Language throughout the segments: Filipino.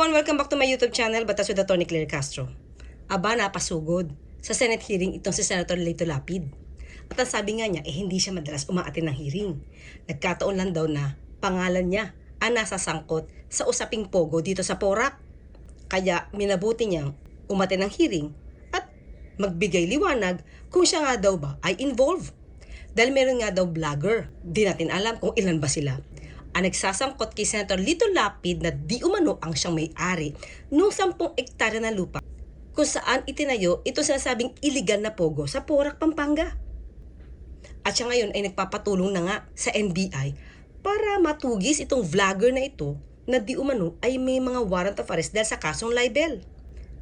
everyone! Welcome back to my YouTube channel, Batas with Atty. Claire Castro. Aba, napasugod. Sa Senate hearing itong si Senator Lito Lapid. At ang sabi nga niya, eh hindi siya madalas umaatin ng hearing. Nagkataon lang daw na pangalan niya ang nasa sangkot sa usaping pogo dito sa Porac. Kaya minabuti niyang umatin ng hearing at magbigay liwanag kung siya nga daw ba ay involved. Dahil meron nga daw vlogger, di natin alam kung ilan ba sila. Ang nagsasangkot kay Senator Lito Lapid na di umano ang siyang may-ari nung 10 ektarya na lupa kung saan itinayo ito sinasabing illegal na pogo sa Porac, Pampanga. At siya ngayon ay nagpapatulong na nga sa NBI para matugis itong vlogger na ito na di umano ay may mga warrant of arrest dahil sa kasong libel.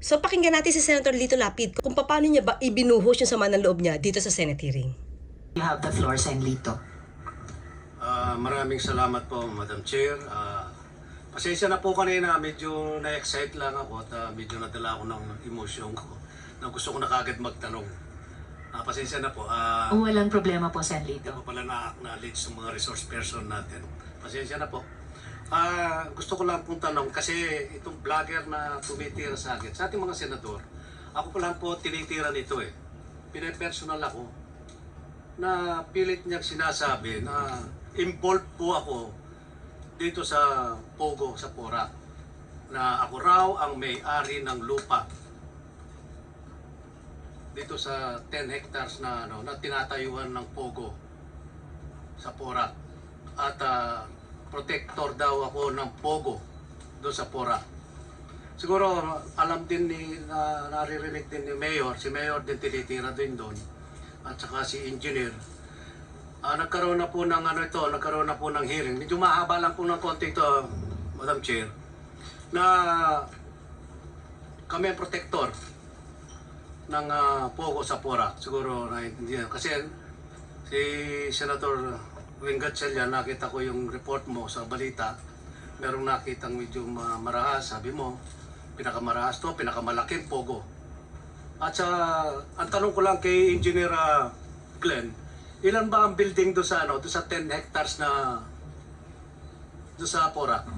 So pakinggan natin si Senator Lito Lapid kung paano niya ba ibinuhos yung sama ng loob niya dito sa Senate hearing. You have the floor, Senlito. Ah, maraming salamat po, Madam Chair. Ah, pasensya na po kanina, medyo na-excite lang ako at ah, medyo nadala ako ng emosyon ko na gusto ko na kagad magtanong. Ah, pasensya na po. Ah, Walang problema po, Senlito. ako pala na-acknowledge sa mga resource person natin. Pasensya na po. Ah, gusto ko lang pong tanong kasi itong vlogger na tumitira sa akin, sa ating mga senador, ako pa lang po tinitira nito eh. Pinapersonal ako na pilit niyang sinasabi na involved po ako dito sa Pogo, sa Porac na ako raw ang may-ari ng lupa dito sa 10 hectares na ano na tinatayuan ng Pogo sa Porac at ah, protector daw ako ng Pogo doon sa Porac siguro alam din ni na, naririnig din ni Mayor si Mayor din tinitira din doon at saka si Engineer Ah, nagkaroon na po ng ano ito, nagkaroon na po ng hearing. Medyo mahaba lang po ng konti ito, Madam Chair, na kami ang protector ng ah, Pogo sa Pora. Siguro naiintindihan. Kasi si Senator Wing Gatchalian, nakita ko yung report mo sa balita. Merong nakitang medyo ma- marahas, sabi mo, pinakamarahas to, pinakamalaking Pogo. At sa, ang tanong ko lang kay Engineer ah, Glenn, ilan ba ang building do sa ano, do sa 10 hectares na do sa Porac?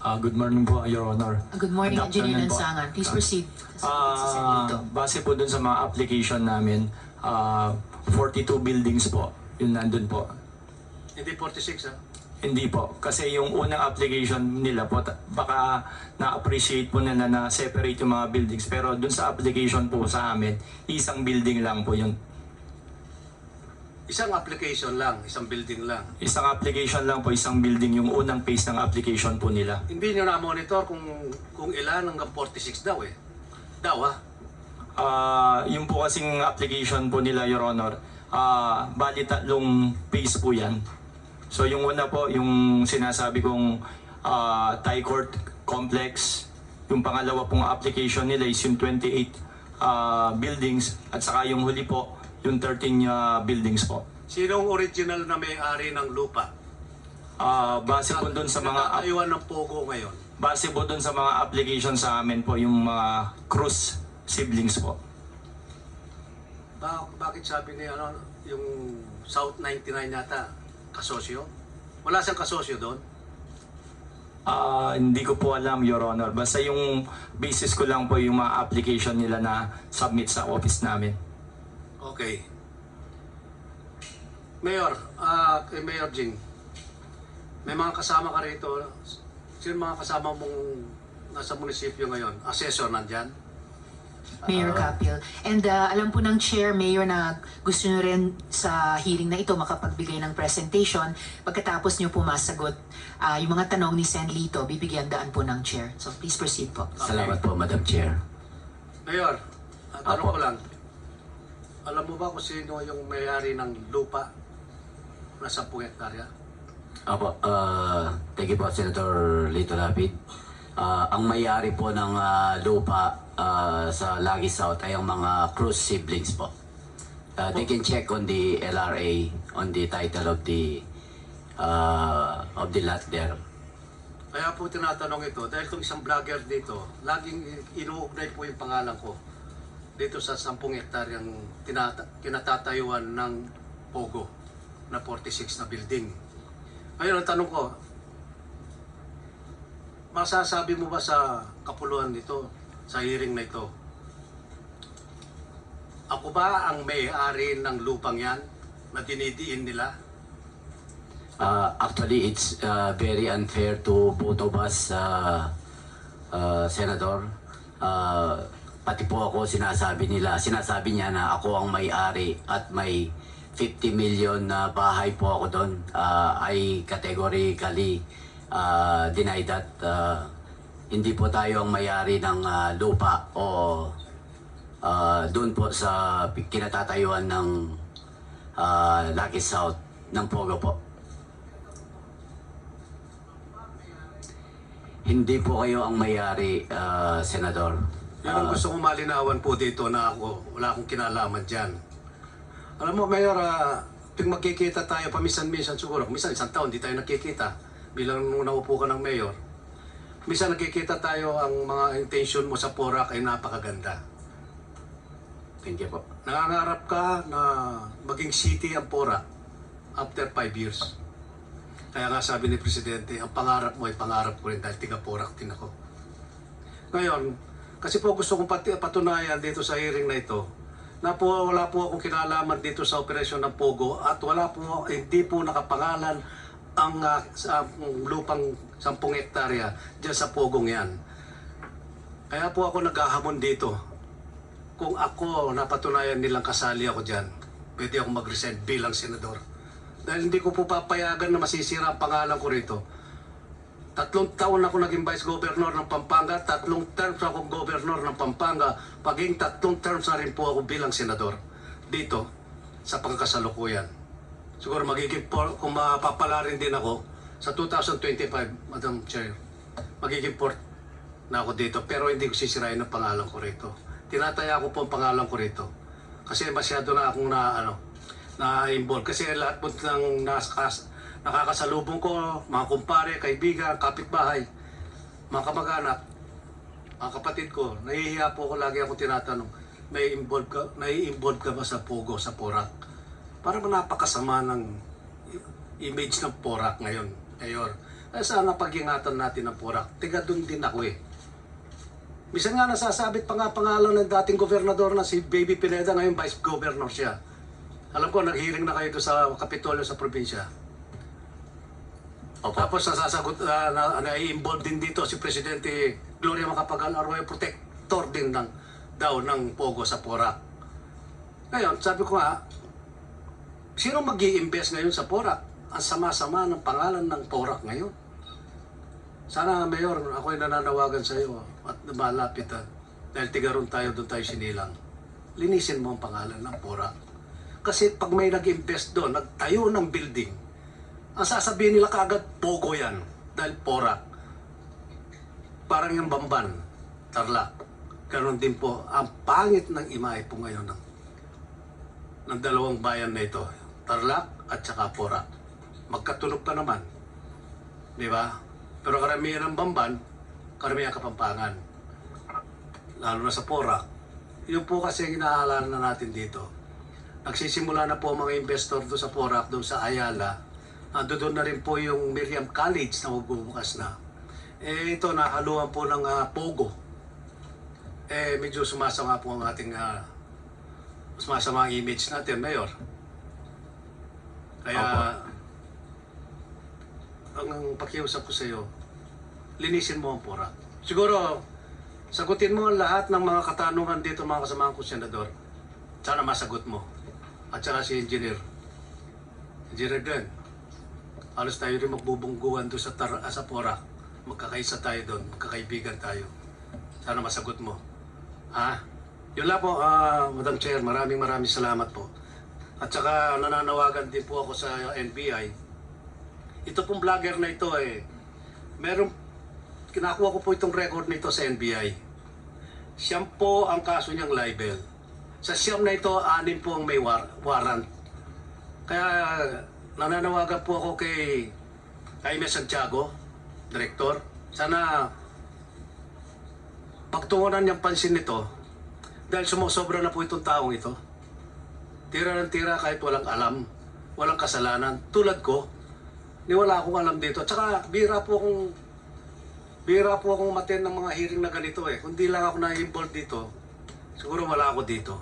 Ah, good morning po, Your Honor. Good morning, Good Engineer afternoon po. Please proceed. Si Ah, Senlito. base po dun sa mga application namin, ah, 42 buildings po, yun nandun po. Hindi 46 ha? Hindi po, kasi yung unang application nila po, ta- baka na-appreciate po nila na separate yung mga buildings. Pero dun sa application po sa amin, isang building lang po yun. Isang application lang, isang building lang. Isang application lang po, isang building yung unang phase ng application po nila. Hindi nyo na-monitor kung, kung ilan hanggang 46 daw eh. Daw? Ah, yung po kasing application po nila, Your Honor, ah, bali tatlong phase po yan. So yung una po, yung sinasabi kong ah, Thai Court Complex, yung pangalawa pong application nila is yung 28 ah, buildings, at saka yung huli po, yung 13 ah, buildings po. Sinong original na may-ari ng lupa? Ah, base po dun sa mga Tinatayuan ng Pogo ngayon. base po dun sa mga application sa amin po yung mga Cruz siblings po. Ba- bakit sabi ni ano, yung South 99 yata, kasosyo? Wala siyang kasosyo doon? Ah, hindi ko po alam, Your Honor. Basta yung basis ko lang po yung mga application nila na submit sa office namin. Okay. Mayor, ah kay Mayor Jing, may mga kasama ka rito. Sino mga kasama mong nasa munisipyo ngayon? Assessor nandyan? Mayor Capil. And uh, alam po ng Chair, Mayor, na gusto nyo rin sa hearing na ito makapagbigay ng presentation. Pagkatapos nyo po masagot uh, yung mga tanong ni Senlito, bibigyan daan po ng Chair. So please proceed po. Salamat po, Madam Chair. Mayor, ah, tanong Apo. ko lang. Alam mo ba kung sino yung may-ari ng lupa na 10 hektarya? Apo, uh, thank you po, Senator Lito Lapid. Ah, ang may-ari po ng ah, lupa ah, sa Lagi South ay ang mga Cruz siblings po. Ah, they can check on the LRA, on the title of the ah, of the lot there. Kaya po tinatanong ito, dahil itong isang vlogger dito, laging inuugnay po yung pangalan ko dito sa 10 hektaryang tinata- kinatatayuan ng Pogo na 46 na building. Ngayon, ang tanong ko, masasabi mo ba sa kapuluhan nito, sa hearing na ito? Ako ba ang may-ari ng lupang yan na dinidiin nila? Uh, actually, it's uh, very unfair to both of us, uh, uh, Senator. Uh, pati po ako sinasabi nila, sinasabi niya na ako ang may-ari at may 50 million na bahay po ako doon. Uh, I categorically uh, deny that. Uh, hindi po tayo ang may-ari ng uh, lupa o uh, doon po sa kinatatayuan ng uh, Lucky South ng Pogo po. Hindi po kayo ang may-ari, ah, Senador. Yan ang gusto kong malinawan po dito na ako, wala akong kinalaman dyan. Alam mo, Mayor, uh, tuwing magkikita tayo, paminsan-minsan siguro, minsan isang taon, di tayo nakikita, bilang nung naupo ka ng Mayor. Minsan nakikita tayo, ang mga intention mo sa Porac ay napakaganda. Thank you po. Nangangarap ka na maging city ang Porac after five years. Kaya nga sabi ni Presidente, ang pangarap mo ay pangarap ko rin dahil tiga Porac din ako. Ngayon, kasi po gusto kong pati, patunayan dito sa hearing na ito, na po wala po akong kinalaman dito sa operasyon ng Pogo at wala po, hindi po nakapangalan ang ah, sa ang lupang 10 hektarya dyan sa Pogong yan. Kaya po ako naghahamon dito. Kung ako napatunayan nilang kasali ako dyan, pwede akong mag-resign bilang senador. Dahil hindi ko po papayagan na masisira ang pangalan ko rito. Tatlong taon ako naging vice governor ng Pampanga, tatlong terms akong governor ng Pampanga, paging tatlong terms na rin po ako bilang senador dito sa pangkasalukuyan. Siguro magiging, por, kung mapapala rin din ako, sa 2025, Madam Chair, magiging port na ako dito, pero hindi ko sisirain ang pangalan ko rito. Tinataya ko po ang pangalan ko rito. Kasi masyado na akong na, ano, na-involve. Kasi lahat po ng nakas, nakakasalubong ko, mga kumpare, kaibigan, kapitbahay, mga kamag-anak, mga kapatid ko, nahihiya po ako lagi ako tinatanong, may involve ka, nai-involve ka ba sa Pogo, sa Porak? Para napakasama ng image ng Porak ngayon, Mayor. Kaya sana pag-ingatan natin ng Porak. Tiga doon din ako eh. Minsan nga nasasabit pa nga pangalan ng dating gobernador na si Baby Pineda, ngayon vice governor siya. Alam ko, nag-hearing na kayo sa Kapitolyo sa probinsya. Opo. Tapos nasasagot na, na, na involved din dito si Presidente Gloria Macapagal Arroyo protector din ng daw ng Pogo sa Porac. Ngayon, sabi ko nga, sino mag invest ngayon sa Porac? Ang sama-sama ng pangalan ng Porac ngayon. Sana, Mayor, ako'y nananawagan sa iyo at malapitan. Dahil tigaron tayo, doon tayo sinilang. Linisin mo ang pangalan ng Porac. Kasi pag may nag-invest doon, nagtayo ng building, ang sasabihin nila kaagad, pogo yan. Dahil porak. Parang yung bamban, tarlak. Ganon din po, ang pangit ng imahe po ngayon ng, ng dalawang bayan na ito. Tarlak at saka porak. Magkatunog pa naman. Di ba? Pero karamihan ng bamban, karamihan kapampangan. Lalo na sa porak. Yun po kasi ang inaalaan na natin dito. Nagsisimula na po mga investor doon sa Porac, doon sa Ayala, Ando doon na rin po yung Miriam College na magbubukas na. Eh ito, nahaluan po ng ah, Pogo. Eh medyo sumasama po ang ating uh, sumasama ang image natin, Mayor. Kaya, ang, ang pakiusap ko sa iyo, linisin mo ang pora. Siguro, sagutin mo ang lahat ng mga katanungan dito mga kasamahan ko, Senador. Sana masagot mo. At saka si Engineer. Engineer Glenn, halos tayo rin magbubungguan doon sa, tar- ah, sa Pora. Magkakaisa tayo doon, magkakaibigan tayo. Sana masagot mo. Ha? Yun lang po, ah, Madam Chair, maraming maraming salamat po. At saka nananawagan din po ako sa NBI. Ito pong vlogger na ito eh, meron, kinakuha ko po itong record nito sa NBI. Siyam po ang kaso niyang libel. Sa siyam na ito, anim po ang may war- warrant. Kaya nananawagan po ako kay Jaime Santiago, Director. Sana pagtungunan niyang pansin nito dahil sumusobra na po itong taong ito. Tira ng tira kahit walang alam, walang kasalanan. Tulad ko, ni wala akong alam dito. Tsaka bira po akong bira po akong maten ng mga hearing na ganito eh. Kung di lang ako na-involved dito, siguro wala ako dito.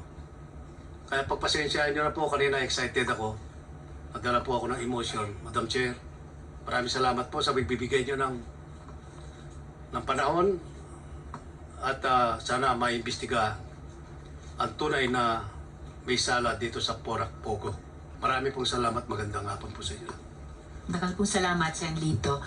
Kaya pagpasensyahan nyo na po, kanina excited ako. Nagdala po ako ng emotion. Madam Chair, maraming salamat po sa pagbibigay nyo ng, ng panahon at ah, sana maimbestiga ang tunay na may sala dito sa Porac Pogo. Marami pong salamat. Magandang hapon po sa inyo. Nakal pong salamat, Sen Lito.